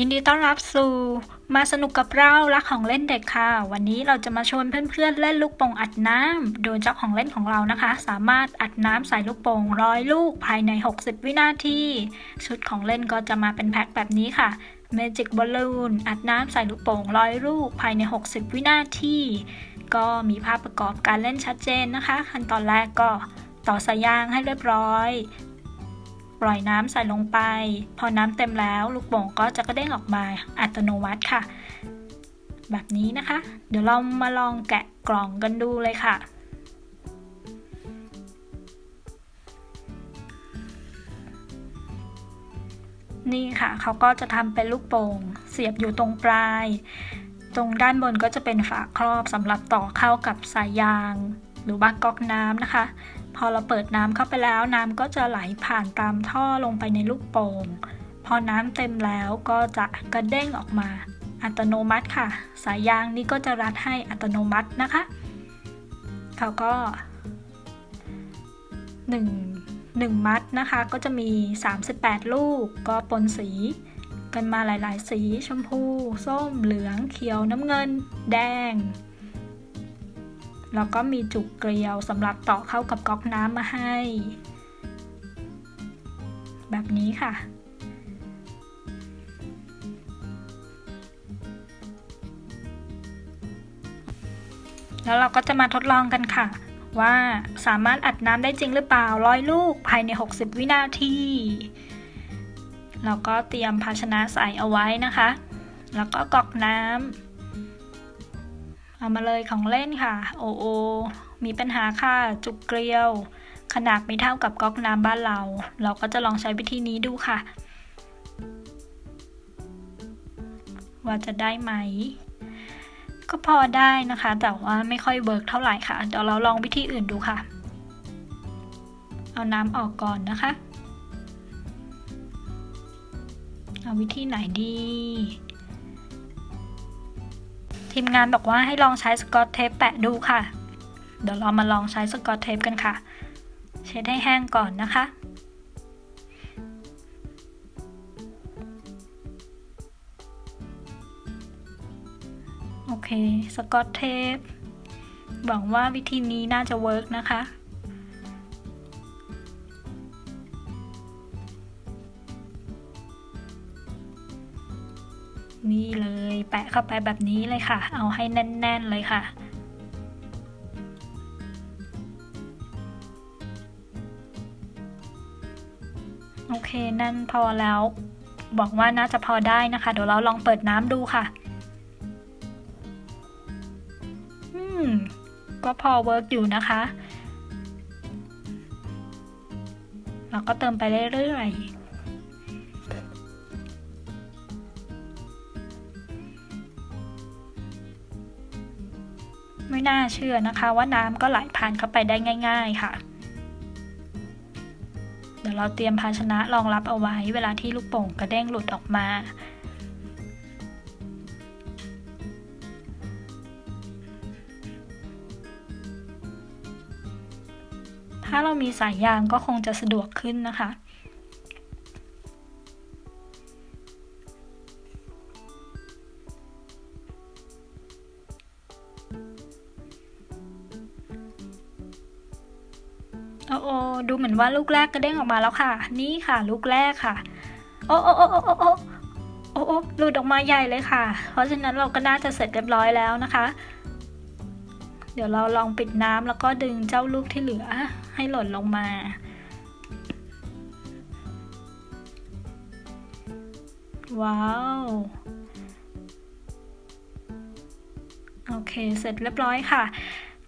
ยินดีต้อนรับสู่มาสนุกกับเรารักของเล่นเด็กค่ะ วันนี้เราจะมาชวนเพื่อนๆเล่นลูกโป่งอัดน้ำโดยเจ้าของเล่นของเรานะคะ สามารถอัดน้ำใส่ลูกโป่งร้อยลูกภายใน 60 วินาที ชุดของเล่นก็จะมาเป็นแพ็คแบบนี้ค่ะ Magic Balloon อัดน้ำใส่ลูกโป่งร้อยลูกภายใน 60 วินาที ก็มีภาพประกอบการเล่นชัดเจนนะคะ ขั้นตอนแรกก็ต่อสายยางให้เรียบร้อย ปล่อยน้ำใส่ลงไป พอน้ำเต็มแล้วลูกโป่งก็จะกระเด้งออกมาอัตโนมัติค่ะ แบบนี้นะคะ เดี๋ยวเรามาลองแกะกล่องกันดูเลยค่ะนี่ค่ะเขาก็จะทำเป็นลูกโป่งเสียบอยู่ตรงปลาย ตรงด้านบนก็จะเป็นฝาครอบสำหรับต่อเข้ากับสายยาง หรือว่าก๊อกน้ำนะคะ พอเราเปิดน้ำเข้าไปแล้ว น้ำก็จะไหลผ่านตามท่อลงไปในลูกโป่ง พอน้ำเต็มแล้วก็จะกระเด้งออกมา อัตโนมัติค่ะ สายยางนี้ก็จะรัดให้อัตโนมัตินะคะเขาก็1 1 มัดนะคะ ก็จะมี 38 ลูก ก็ปนสี กันมาหลาย ๆ สี ชมพู ส้ม เหลือง เขียว น้ำเงิน แดง แล้วก็มีจุกเกลียวสำหรับต่อเข้ากับก๊อกน้ำมาให้ แบบนี้ค่ะ แล้วเราก็จะมาทดลองกันค่ะ ว่าสามารถอัดน้ำได้จริงหรือเปล่าร้อยลูกภายใน 60 วินาทีเราก็เตรียมภาชนะใส่เอาไว้นะคะ แล้วก็กรอกน้ำ เอามาเลยของเล่นค่ะ โอโอ มีปัญหาค่ะ จุกเกลียว ขนาดไม่เท่ากับก๊อกน้ำบ้านเรา เราก็จะลองใช้วิธีนี้ดูค่ะ ว่าจะได้ไหม ก็พอได้นะคะ แต่ว่าไม่ค่อยเวิร์กเท่าไหร่ค่ะ เดี๋ยวเราลองวิธีอื่นดูค่ะ เอาน้ำออกก่อนนะคะ เอาวิธีไหนดี ทีมงานบอกว่าให้ลองใช้สกอตเทปแปะดูค่ะ เดี๋ยวเรามาลองใช้สกอตเทปกันค่ะ เช็ดให้แห้งก่อนนะคะโอเค สกอตเทป หวังว่าวิธีนี้น่าจะเวิร์กนะคะ นี่เลย แปะเข้าไปแบบนี้เลยค่ะ เอาให้แน่น ๆ เลยค่ะโอเคนั่นพอแล้วบอกว่าน่าจะพอได้นะคะ เดี๋ยวเราลองเปิดน้ำดูค่ะ อืม ก็พอเวิร์กอยู่นะคะ เราก็เติมไปเรื่อยๆ ไม่น่าเชื่อนะคะว่าน้ำก็ไหลผ่านเข้าไปได้ง่าย ๆค่ะ เดี๋ยวเราเตรียมภาชนะรองรับเอาไว้เวลาที่ลูกโป่งกระเด้งหลุดออกมา ถ้าเรามีสายยางก็คงจะสะดวกขึ้นนะคะ ดูเหมือนว่าลูกแรกกระเด้งออกมาแล้วค่ะ นี่ค่ะ ลูกแรกค่ะ โอ้โอ้โอ้โอ้โอ้โอ้โอ้โอ้หลุดออกมาใหญ่เลยค่ะ เพราะฉะนั้นเราก็น่าจะเสร็จเรียบร้อยแล้วนะคะ เดี๋ยวเราลองปิดน้ำแล้วก็ดึงเจ้าลูกที่เหลือให้หล่นลงมาว้าว โอเค เสร็จเรียบร้อยค่ะ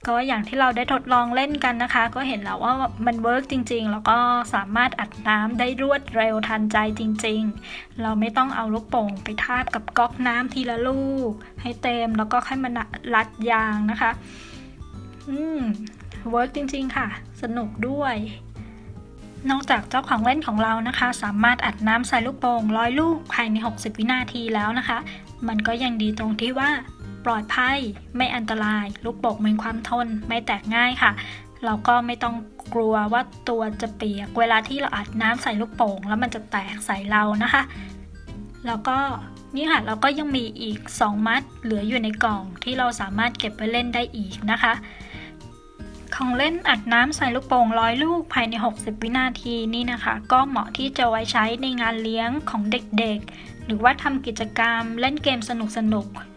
ก็อย่างที่เราได้ทดลองเล่นกันนะคะ ก็เห็นแล้วว่ามันเวิร์กจริง ๆ แล้วก็สามารถอัดน้ำได้รวดเร็วทันใจจริง ๆ เราไม่ต้องเอาลูกโป่งไปทาบกับก๊อกน้ำทีละลูก ให้เต็มแล้วก็ค่อยมารัดยางนะคะ อืมเวิร์กจริง ๆ ค่ะ สนุกด้วย นอกจากเจ้าของเล่นของเรานะคะ สามารถอัดน้ำใส่ลูกโป่งร้อยลูกภายใน 60 วินาทีแล้วนะคะ มันก็ยังดีตรงที่ว่า ปลอดภัย ไม่อันตราย ลูกโป่งมีความทน ไม่แตกง่ายค่ะ เราก็ไม่ต้องกลัวว่าตัวจะเปียก เวลาที่เราอัดน้ำใส่ลูกโป่ง แล้วมันจะแตกใส่เรานะคะ แล้วก็นี่ค่ะเราก็ยังมีอีก 2 มัดเหลืออยู่ในกล่องที่เราสามารถเก็บไปเล่นได้อีกนะคะ ของเล่นอัดน้ำใส่ลูกโป่งร้อยลูกภายใน 60 วินาทีนี่นะคะ ก็เหมาะที่จะไว้ใช้ในงานเลี้ยงของเด็กๆ หรือว่าทำกิจกรรมเล่นเกมสนุกๆ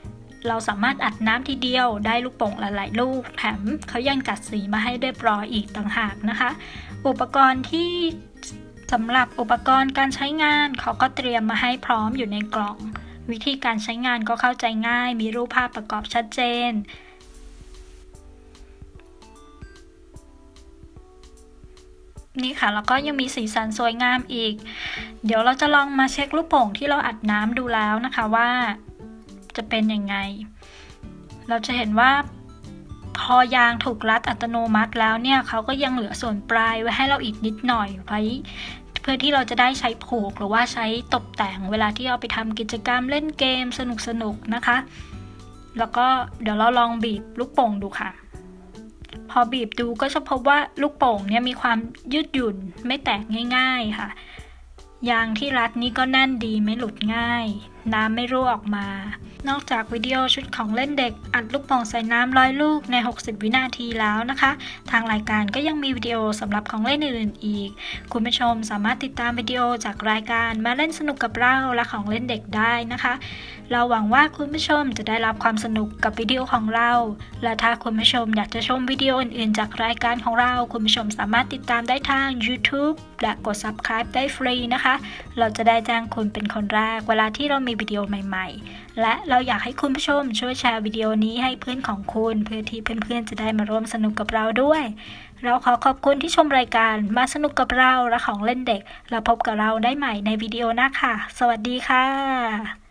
เราสามารถอัดน้ำทีเดียวได้ลูกโป่งหลายๆลูก แถมเขายังจัดสีมาให้เรียบร้อยอีกต่างหากนะคะ อุปกรณ์ที่สำหรับอุปกรณ์การใช้งานเขาก็เตรียมมาให้พร้อมอยู่ในกล่อง วิธีการใช้งานก็เข้าใจง่าย มีรูปภาพประกอบชัดเจนนี่ค่ะ แล้วก็ยังมีสีสันสวยงามอีก เดี๋ยวเราจะลองมาเช็คลูกโป่งที่เราอัดน้ำดูแล้วนะคะว่า จะเป็นยังไง เราจะเห็นว่าพอยางถูกรัดอัตโนมัติแล้วเนี่ยเขาก็ยังเหลือส่วนปลายไว้ให้เราอีกนิดหน่อยไว้เพื่อที่เราจะได้ใช้ผูกหรือว่าใช้ตกแต่งเวลาที่เอาไปทำกิจกรรมเล่นเกมสนุกๆนะคะ แล้วก็เดี๋ยวเราลองบีบลูกโป่งดูค่ะ พอบีบดูก็จะพบว่าลูกโป่งเนี่ยมีความยืดหยุ่นไม่แตกง่าย ๆค่ะ ยางที่รัดนี้ก็แน่นดีไม่หลุดง่าย น้ำไม่รั่วออกมา นอกจากวิดีโอชุดของเล่นเด็ก อัดลูกโป่งใส่น้ำร้อยลูกใน 60 วินาทีแล้วนะคะ ทางรายการก็ยังมีวิดีโอสำหรับของเล่นอื่นๆอีก คุณผู้ชมสามารถติดตามวิดีโอจากรายการมาเล่นสนุกกับเราและของเล่นเด็กได้นะคะ เราหวังว่าคุณผู้ชมจะได้รับความสนุกกับวิดีโอของเรา และถ้าคุณผู้ชมอยากจะชมวิดีโออื่นๆ จากรายการของเรา คุณผู้ชมสามารถติดตามได้ทาง YouTube และกด Subscribe ได้ฟรีนะคะ เราจะได้แจ้งคุณเป็นคนแรกเวลาที่เรามีวิดีโอใหม่ๆ และเราอยากให้คุณผู้ชมช่วยแชร์วิดีโอนี้ให้เพื่อนของคุณ เพื่อที่เพื่อนๆจะได้มาร่วมสนุกกับเราด้วย เราขอขอบคุณที่ชมรายการมาสนุกกับเราและของเล่นเด็ก เราพบกับเราได้ใหม่ในวิดีโอหน้าค่ะ สวัสดีค่ะ